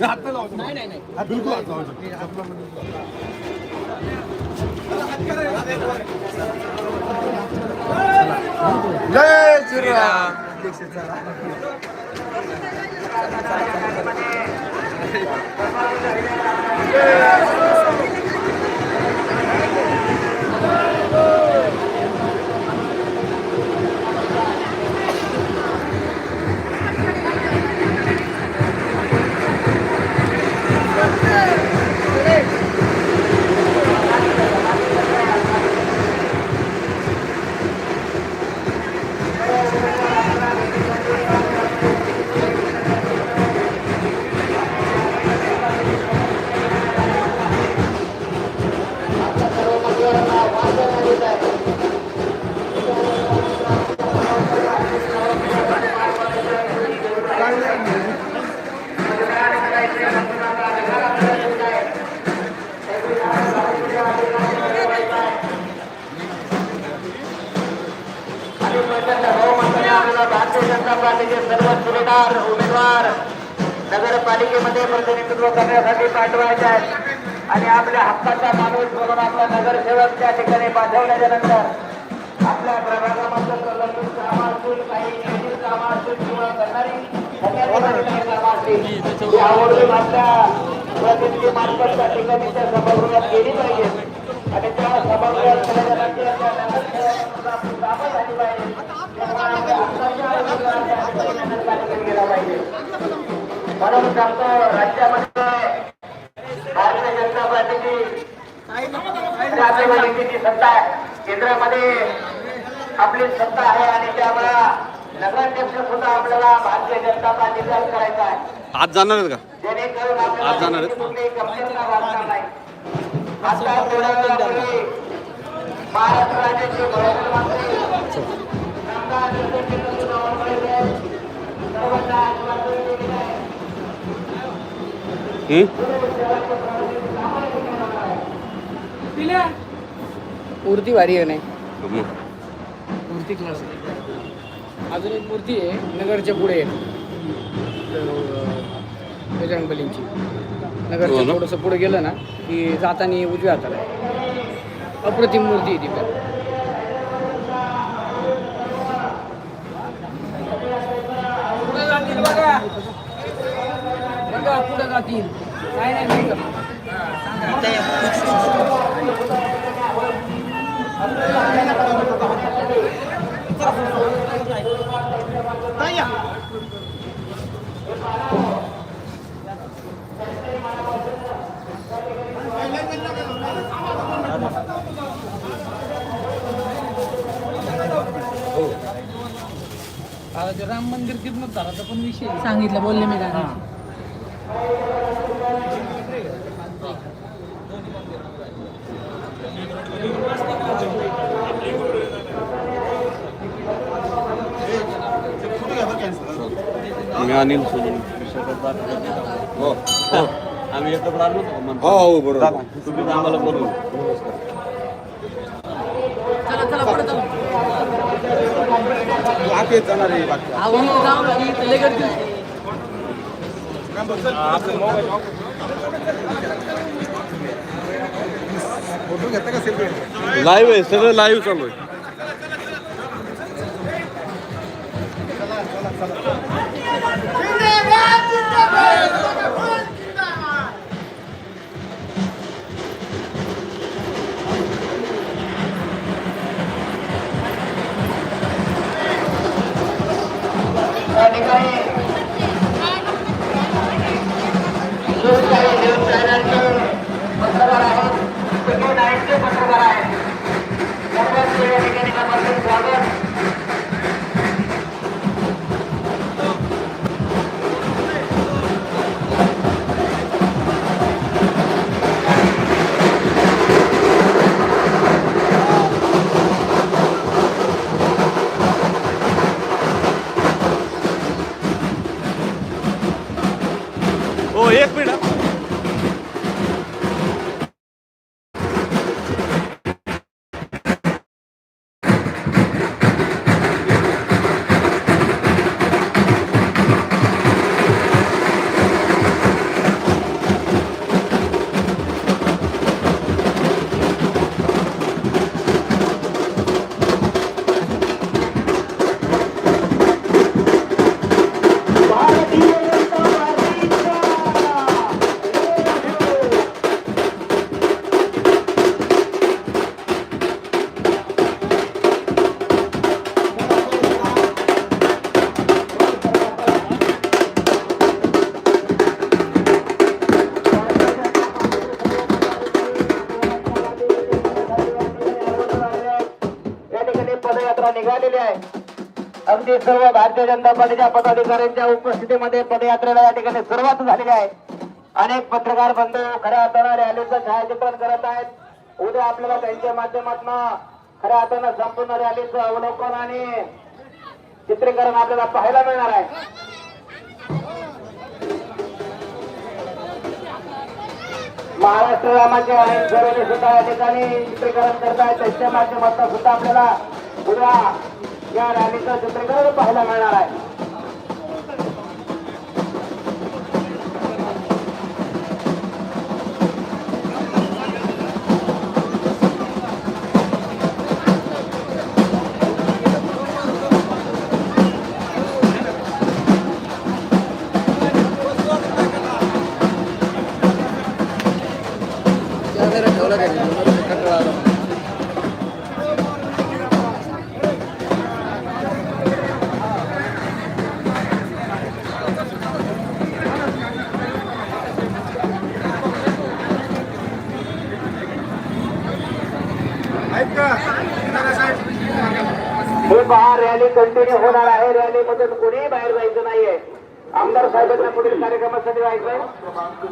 नाही नाही नाही. बिलकुल हात लावायचा. जय श्रीराम. मध्ये प्रतिनिधित्व करण्यासाठी पाठवायचे आहेत. आणि आपल्या हक्काचा माणूस म्हणून आपला नगरसेवक त्या ठिकाणी पाठवल्याच्या नंतर आपल्या प्रभागामध्ये संलग्न कामं असतील काही नियोजित कामं असतील किंवा करणारी कामं असतील ती आपल्या प्रतिनिधी मार्फत त्या ठिकाणी त्या सभागृहात गेली पाहिजे. आणि त्या सभागृहात गेल्यानंतर कामं झाली पाहिजे. त्यामुळे आपल्या हक्काच्या ठिकाणी गेला पाहिजे. म्हणून सांगतो राज्यामध्ये भारतीय जनता पार्टीची राज्यपालिकेची सत्ता आहे केंद्रामध्ये आपली सत्ता आहे आणि त्यामुळे नगराध्यक्ष सुद्धा आपल्याला भारतीय जनता पार्टीचाच करायचा आहे. आज जाणार आहेत का? जेणेकरून आज जाणार आपल्याला आहेत? कुठली कमतरता भासणार नाही. आता महाराष्ट्र राज्याचे महसूल मंत्री नामदार चंद्रशेखर बावनकुळे साहेब सर्वांना आश्वासन दिलेलं आहे हं? मूर्ती भारी आहे नाही. मूर्ती क्लास अजून एक मूर्ती आहे नगरच्या पुढे आहे बजरंग बलींची हो नगरच्या? थोडंसं पुढे गेलं ना की जाताना उजव्या हाताला आहे. अप्रतिम मूर्ती आहे ती पण पुढे जातील बघा बघा पुढे जातील राम मंदिर किंमत झाला पण विषय. सांगितलं बोलले मी काय मी अनिल सोनून हो. हो. आम्ही एकत्र आलो? हो हो बरोबर. तुम्ही आम्हाला बोलू चला चला पुढे चला. आत येत जाणार आहे लाईव्ह आहे सगळं लाईव्ह चालू आहे त्या ठिकाणी न्यूज काही न्यूज चॅनलचे पत्रकार आहेत तुम्ही नाईटचे पत्रकार आहेत अगदी सर्व भारतीय जनता पार्टीच्या पदाधिकाऱ्यांच्या उपस्थितीमध्ये पदयात्रेला या ठिकाणी सुरुवात झालेली आहे. अनेक पत्रकार बंधू खऱ्या अर्थानं रॅलीचं छायाचित्रण करत आहेत. उद्या आपल्याला त्यांच्या माध्यमातून खऱ्या अर्थानं संपूर्ण रॅलीचं अवलोकन आणि चित्रीकरण आपल्याला पाहायला मिळणार आहे. महाराष्ट्र रामाचे अनेक सर्वने सुद्धा या ठिकाणी चित्रीकरण करत आहेत त्यांच्या माध्यमातून सुद्धा आपल्याला उद्या या रॅलीचं चित्रीकरण पाहायला मिळणार आहे. ठेवलं पद्धतीने होणार आहे. रॅलीमधून कोणीही बाहेर जायचं नाहीये. आमदार साहेबांना पुढील कार्यक्रमासाठी जायचंय.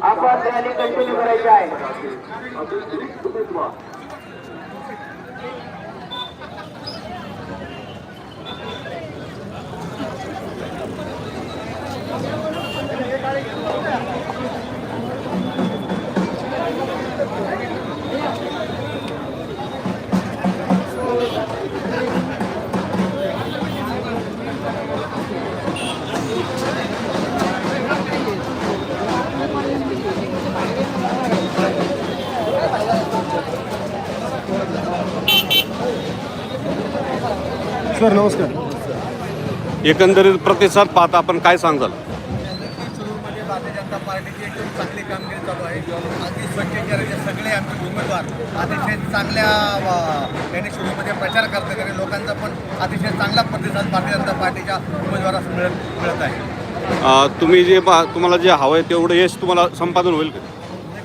आपण रॅली कंटिन्यू करायची आहे. सर नमस्कार. एकंदरीत प्रतिसाद पाहता आपण काय सांगाल? भारतीय जनता पार्टीची एकदम चांगली कामगिरी चालू आहे अगदी स्वच्छतेचे सगळे आमचे उमेदवार अतिशय चांगल्या यांनी प्रचार करतात आणि लोकांचा पण अतिशय चांगला प्रतिसाद भारतीय जनता पार्टीच्या उमेदवारास मिळत मिळत आहे तुम्ही जे पा- तुम्हाला जे हवं आहे तेवढं यश तुम्हाला संपादन होईल का?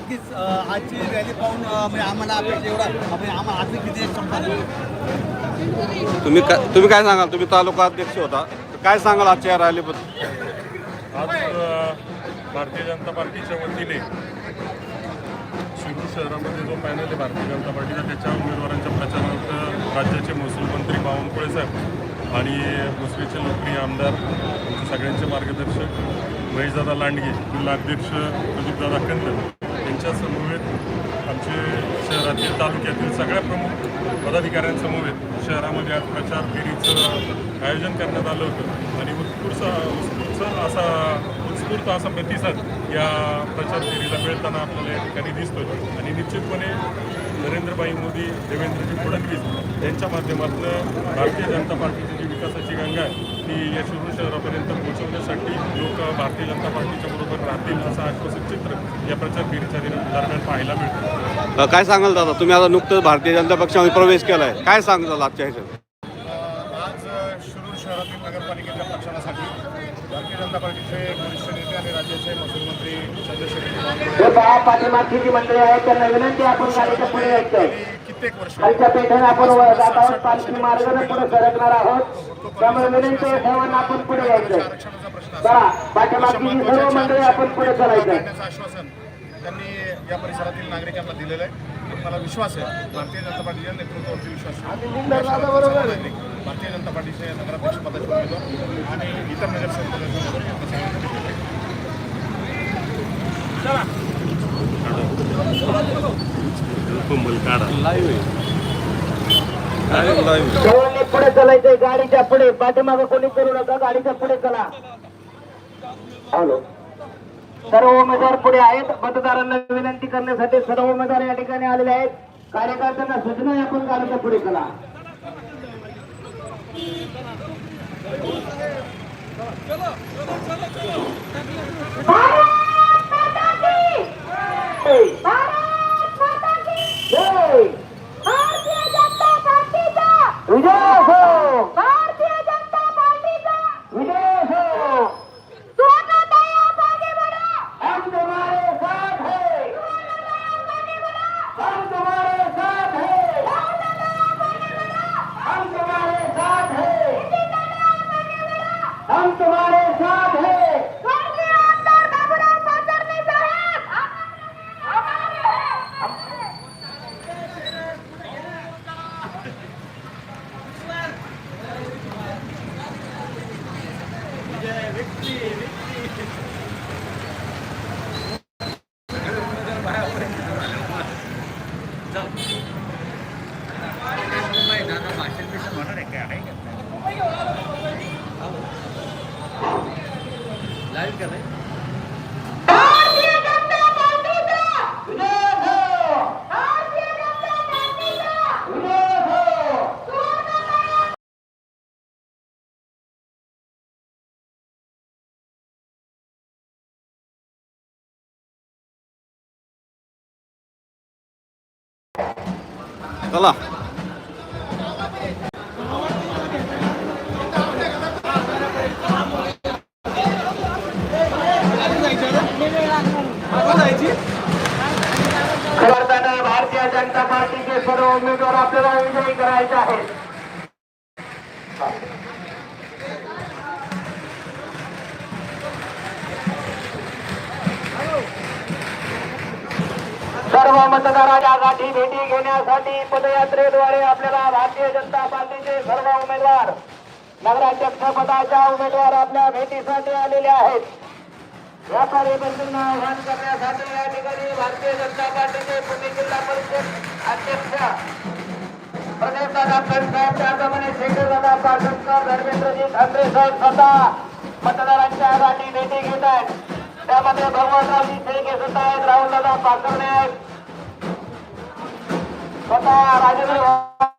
नक्कीच आजची रॅली पाहून म्हणजे आम्हाला अपेक्षा एवढा म्हणजे आम्हाला किती संपादन. तुम्ही काय तुम्ही काय सांगाल? तुम्ही तालुका अध्यक्ष होता. तर काय सांगाल आजच्या या रॅलीबद्दल आज भारतीय जनता पार्टीच्या वतीने शिरूर शहरामध्ये जो पॅनल आहे भारतीय जनता पार्टीचा त्याच्या उमेदवारांच्या प्रचारार्थ राज्याचे महसूल मंत्री बावनकुळे साहेब आणि दुसरीचे लोकप्रिय आमदार सगळ्यांचे मार्गदर्शक महेशदादा लांडगे जिल्हाध्यक्ष प्रदीपदादा कंदन यांच्या समवेत आमचे शहरातील तालुक्यातील सगळ्या प्रमुख पदाधिकाऱ्यांसमवेत शहरामध्ये आज प्रचार फेरीचं आयोजन करण्यात आलं होतं. आणि उत्स्फूर्त उत्स्फूर्त असा उत्स्फूर्त असा प्रतिसाद या प्रचार फेरीला मिळताना आपल्याला या ठिकाणी दिसतोय. आणि निश्चितपणे नरेंद्रभाई मोदी देवेंद्रजी फडणवीस यांच्या माध्यमातून भारतीय जनता पार्टीची जी विकासाची गंगा आहे ती या शिरूर शहरापर्यंत पोहोचवण्यासाठी लोक भारतीय जनता पार्टीच्या बरोबर राहतील असं आश्वासित चित्र या प्रचार फेरीच्या दरम्यान पाहायला मिळतं. काय सांगाल दादा? तुम्ही आता नुकतंच भारतीय जनता पक्षामध्ये प्रवेश केला आहे काय सांगाल आजच्या ह्याच्यात? आज शिरूर शहरातील नगरपालिकेच्या प्रचारासाठी भारतीय जनता पार्टीचे महसूल मंत्री जी मंडळी आहेत त्यांना विनंती आपण गाडीच्या पुढे यायचंय कित्येक वर्ष खालच्या पेठेने आपण जात आहोत पालखी मार्गाने पुढे सरकणार आहोत. त्यामुळे आहे सर्वांना आपण पुढे प्रश्न चला पाठीमागची सर्व मंडळी आपण पुढे करण्याचं आश्वासन त्यांनी या परिसरातील नागरिकांना दिलेलं आहे. मला विश्वास आहे भारतीय जनता पार्टीच्या नेतृत्वावरती विश्वास आहे. भारतीय जनता पार्टीचे नगराध्यक्ष पदाचे उमेदवार आणि इतर नगरसेवक पदाचे उमेदवार यांना सगळ्यांना भेटले. सर्वांनी पुढे चलायचंय गाडीच्या पुढे. पाठीमाग कोणी करू नका गाडीच्या पुढे चला. हॅलो सर्व उमेदवार पुढे आहेत. मतदारांना विनंती करण्यासाठी सर्व उमेदवार या ठिकाणी आलेले आहेत. कार्यकर्त्यांना सूचना आपण गाडीच्या पुढे चला. जय. विजय असो bekleyin, bekleyin. चला. भारतीय जनता पार्टीचे सर्व उमेदवार आपल्याला विजयी करायचे आहेत. सर्व मतदारांच्या गाठी भेटी घेण्यासाठी पदयात्रेद्वारे आपल्याला भारतीय जनता पार्टीचे सर्व उमेदवार नगराध्यक्ष पदाच्या उमेदवार आपल्या भेटीसाठी आलेले आहेत. व्यापारी बंधूंना आव्हान करण्यासाठी या ठिकाणी भारतीय जनता पार्टीचे पुणे जिल्हा परिषद अध्यक्ष प्रदेशदादा साहेब त्याप्रमाणे शेखरदादा पाटणकर धर्मेंद्रजी ठाकरे साहेब स्वतः मतदारांच्या गाठी भेटी घेत आहेत. त्यामध्ये भगवानरावजी शेळके सुद्धा आहेत राहुलदादा पाकर्णे आहेत स्वतः राजेंद्र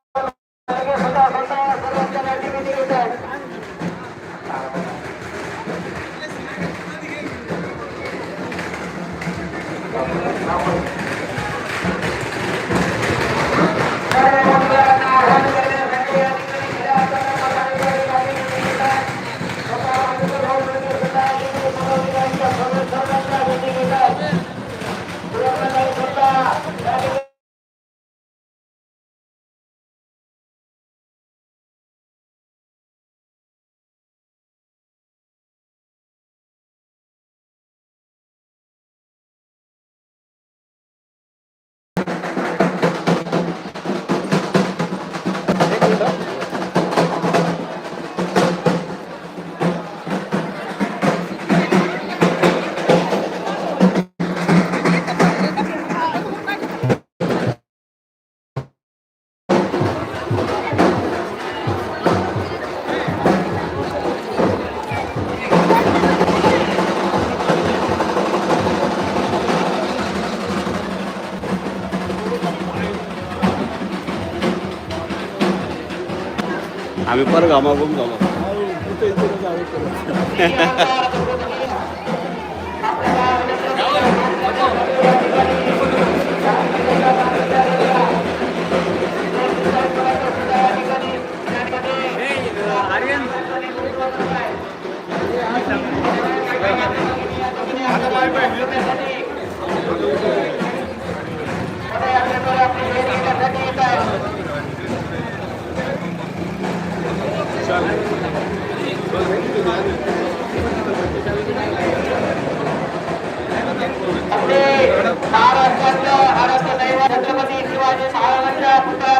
आम्ही पर घामाघूम झालो.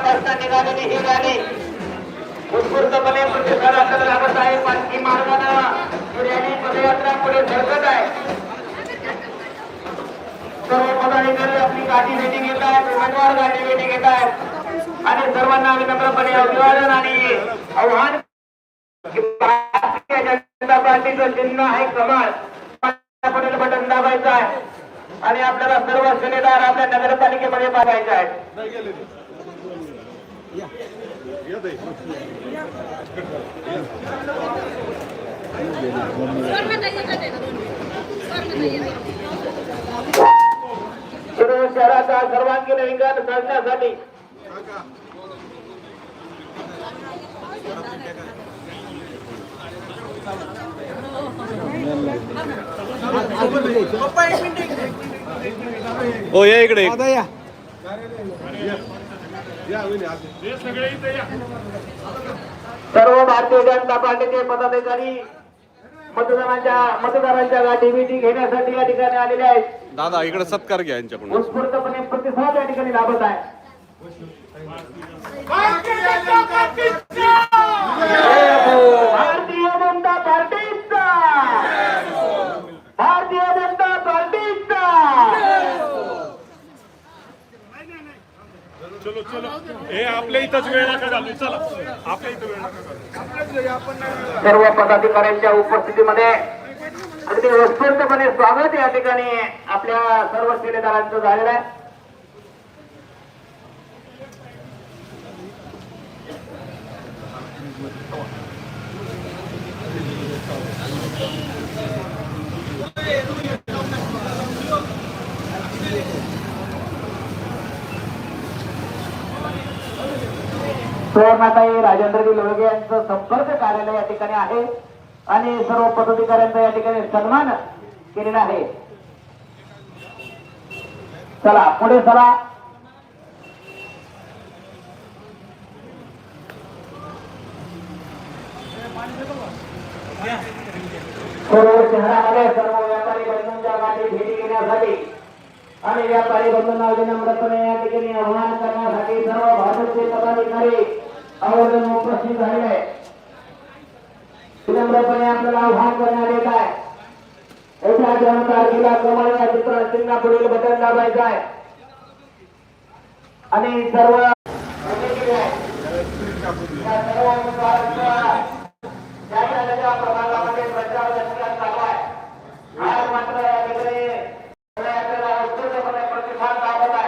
महाराजांच्या पुतळ्यापासून निघालेली ही गाडी उत्स्फूर्तपणे प्रतिसादाकडे लागत आहे पालखी मार्गानं ही रॅली पदयात्रा पुढे सरकत आहे. सर्व पदाधिकारी आपली गाठी भेटी घेत आहेत उमेदवार गाठी भेटी घेत आहेत. आणि सर्वांना विनम्रपणे अभिवादन आणि आव्हान भारतीय जनता पार्टीचं चिन्ह आहे कमाल. पटेल बटन दाबायचं आहे. आणि आपल्याला सर्व शिलेदार आपल्या नगरपालिकेमध्ये पाहायचे आहेत शिरूर शहराचा सर्वांगीण विकास साधण्यासाठी हो या इकडे सर्व भारतीय जनता पार्टीचे पदाधिकारी मतदानाच्या मतदारांच्या गाठी भेटी घेण्यासाठी या ठिकाणी आलेले आहेत. दादा इकडे सत्कार घ्या यांच्याकडून. उत्स्फूर्तपणे प्रतिसाद या ठिकाणी लाभत आहे. भारतीय जनता पार्टीचा! हे आपल्या इथंच वेळ नका घालू. चला. आपल्या इथं वेळ नका सर्व पदाधिकाऱ्यांच्या उपस्थितीमध्ये अगदी उत्स्फूर्तपणे स्वागत या ठिकाणी आपल्या सर्व शिलेदारांचं झालेलं आहे. सुवर्णाताई राजेंद्रजी लोळगे यांचं संपर्क कार्यालय या ठिकाणी आहे. आणि सर्व पदाधिकाऱ्यांचा या ठिकाणी सन्मान केलेला आहे. चला पुढे चला. सर्व शहरामध्ये सर्व व्यापारी बंधूंच्या गाठी भेटी घेण्यासाठी आणि व्यापारी बंधूंना विनम्रपणे या ठिकाणी आव्हान करण्यासाठी सर्व भाजपचे पदाधिकारी आवर्जून उपस्थित झालेले आहे विनम्रपणे आपल्याला आव्हान करण्यात येत आहे. एका दोन तारखेला कमळच्या चित्र चिन्ह पुढील बटन दाबायचं आहे. आणि सर्व सर्व उमेदवारांचा प्रभागामध्ये प्रचार आज मात्र या ठिकाणी आपल्याला उत्स्फूर्तपणे प्रतिसाद दाखवत आहे.